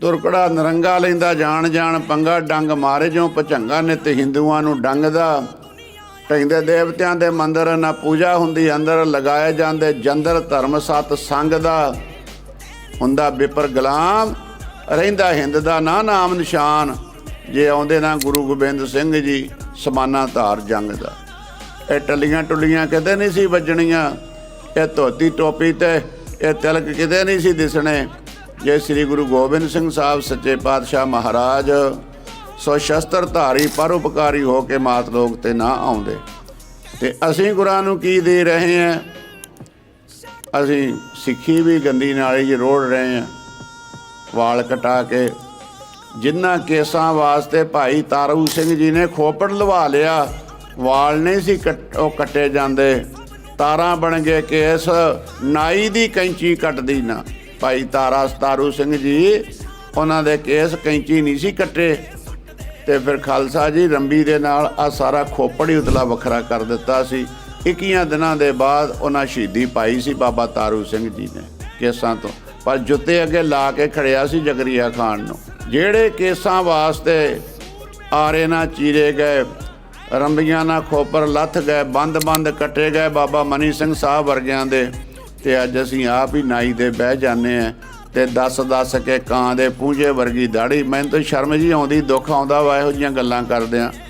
ਤੁਰਕੜਾ ਨਰੰਗਾ ਲੈਂਦਾ ਜਾਣ ਜਾਣ, ਪੰਗਾ ਡੰਗ ਮਾਰੇ ਜੋ ਪਝੰਗਾ ਨਿਤ ਹਿੰਦੂਆਂ ਨੂੰ ਡੰਗਦਾ। ਕਹਿੰਦੇ ਦੇਵਤਿਆਂ ਦੇ ਮੰਦਰ ਨਾ ਪੂਜਾ ਹੁੰਦੀ, ਅੰਦਰ ਲਗਾਏ ਜਾਂਦੇ ਜੰਦਰ ਧਰਮ ਸਤ ਸੰਗ ਦਾ। ਹੁੰਦਾ ਬਿਪਰ ਗੁਲਾਮ, ਰਹਿੰਦਾ ਹਿੰਦ ਦਾ ਨਾ ਨਾਮ ਨਿਸ਼ਾਨ। ਜੇ ਆਉਂਦੇ ਨਾ ਗੁਰੂ ਗੋਬਿੰਦ ਸਿੰਘ ਜੀ, ਸਮਾਨਾ ਧਾਰ ਜੰਗ ਦਾ। ਇਹ ਟੱਲੀਆਂ ਟੁੱਲੀਆਂ ਕਿਤੇ ਨਹੀਂ ਸੀ ਵੱਜਣੀਆਂ, ਇਹ ਧੋਤੀ ਟੋਪੀ ਤੇ ਇਹ ਤਿਲਕ ਕਿਤੇ ਨਹੀਂ ਸੀ ਦਿਸਣੇ। ਜੇ ਸ੍ਰੀ ਗੁਰੂ ਗੋਬਿੰਦ ਸਿੰਘ ਸਾਹਿਬ, ਸੱਚੇ ਪਾਤਸ਼ਾਹ ਮਹਾਰਾਜ। ਸੋ ਸ਼ਸਤਰ ਧਾਰੀ ਪਰ ਉਪਕਾਰੀ ਹੋ ਕੇ ਮਾਤ ਲੋਕ ਤੇ ਨਾ ਆਉਂਦੇ। ਤੇ ਅਸੀਂ ਗੁਰਾਂ ਨੂੰ ਕੀ ਦੇ ਰਹੇ ਹਾਂ? ਅਸੀਂ ਸਿੱਖੀ ਵੀ ਗੰਦੀ ਨਾਲੀ 'ਚ ਰੋੜ ਰਹੇ ਹਾਂ। ਵਾਲ ਕਟਾ ਕੇ। ਜਿਨ੍ਹਾਂ ਕੇਸਾਂ ਵਾਸਤੇ ਭਾਈ ਤਾਰੂ ਸਿੰਘ ਜੀ ਨੇ ਖੋਪੜ ਲਵਾ ਲਿਆ, ਵਾਲ ਨਹੀਂ ਸੀ ਕੱਟ- ਉਹ ਕੱਟੇ ਜਾਂਦੇ। ਤਾਰਾਂ ਬਣ ਗਏ ਕੇਸ, ਨਾਈ ਦੀ ਕੈਂਚੀ ਕੱਟਦੀ ਨਾ। ਭਾਈ ਤਾਰਾ ਤਾਰੂ ਸਿੰਘ ਜੀ, ਉਹਨਾਂ ਦੇ ਕੇਸ ਕੈਂਚੀ ਨਹੀਂ ਸੀ ਕੱਟੇ। ਤੇ ਫਿਰ ਖਾਲਸਾ ਜੀ ਰੰਬੀ ਦੇ ਨਾਲ ਆ ਸਾਰਾ ਖੋਪੜ ਹੀ ਉਤਲਾ ਵੱਖਰਾ ਕਰ ਦਿੱਤਾ ਸੀ। 21 ਦਿਨਾਂ ਦੇ ਬਾਅਦ ਉਹਨਾਂ ਸ਼ਹੀਦੀ ਪਾਈ ਸੀ ਬਾਬਾ ਤਾਰੂ ਸਿੰਘ ਜੀ ਨੇ ਕੇਸਾਂ ਤੋਂ। ਪਰ ਜੁੱਤੇ ਅੱਗੇ ਲਾ ਕੇ ਖੜਿਆ ਸੀ ਜਗਰੀਆ ਖਾਨ ਨੂੰ। ਜਿਹੜੇ ਕੇਸਾਂ ਵਾਸਤੇ ਆਰੇ ਨਾ ਚੀਰੇ ਗਏ, ਰੰਬੀਆਂ ਨਾ ਖੋਪਰ ਲੱਥ ਗਏ, ਬੰਦ-ਬੰਦ ਕੱਟੇ ਗਏ ਬਾਬਾ ਮਨੀ ਸਿੰਘ ਸਾਹਿਬ ਵਰਗਿਆਂ ਦੇ। ਤੇ ਅੱਜ ਅਸੀਂ ਆਪ ਹੀ ਨਾਈ ਦੇ ਬਹਿ ਜਾਂਦੇ ਆ ਤੇ ਦੱਸ ਦੱਸ ਕੇ ਕਾਂ ਦੇ ਪੂੰਝੇ ਵਰਗੀ ਦਾੜੀ ਮੈਨੂੰ ਤਾਂ ਸ਼ਰਮ ਜੀ ਆਉਂਦੀ, ਦੁੱਖ ਆਉਂਦਾ ਵਾ, ਇਹੋ ਜੀਆਂ ਗੱਲਾਂ ਕਰਦਿਆਂ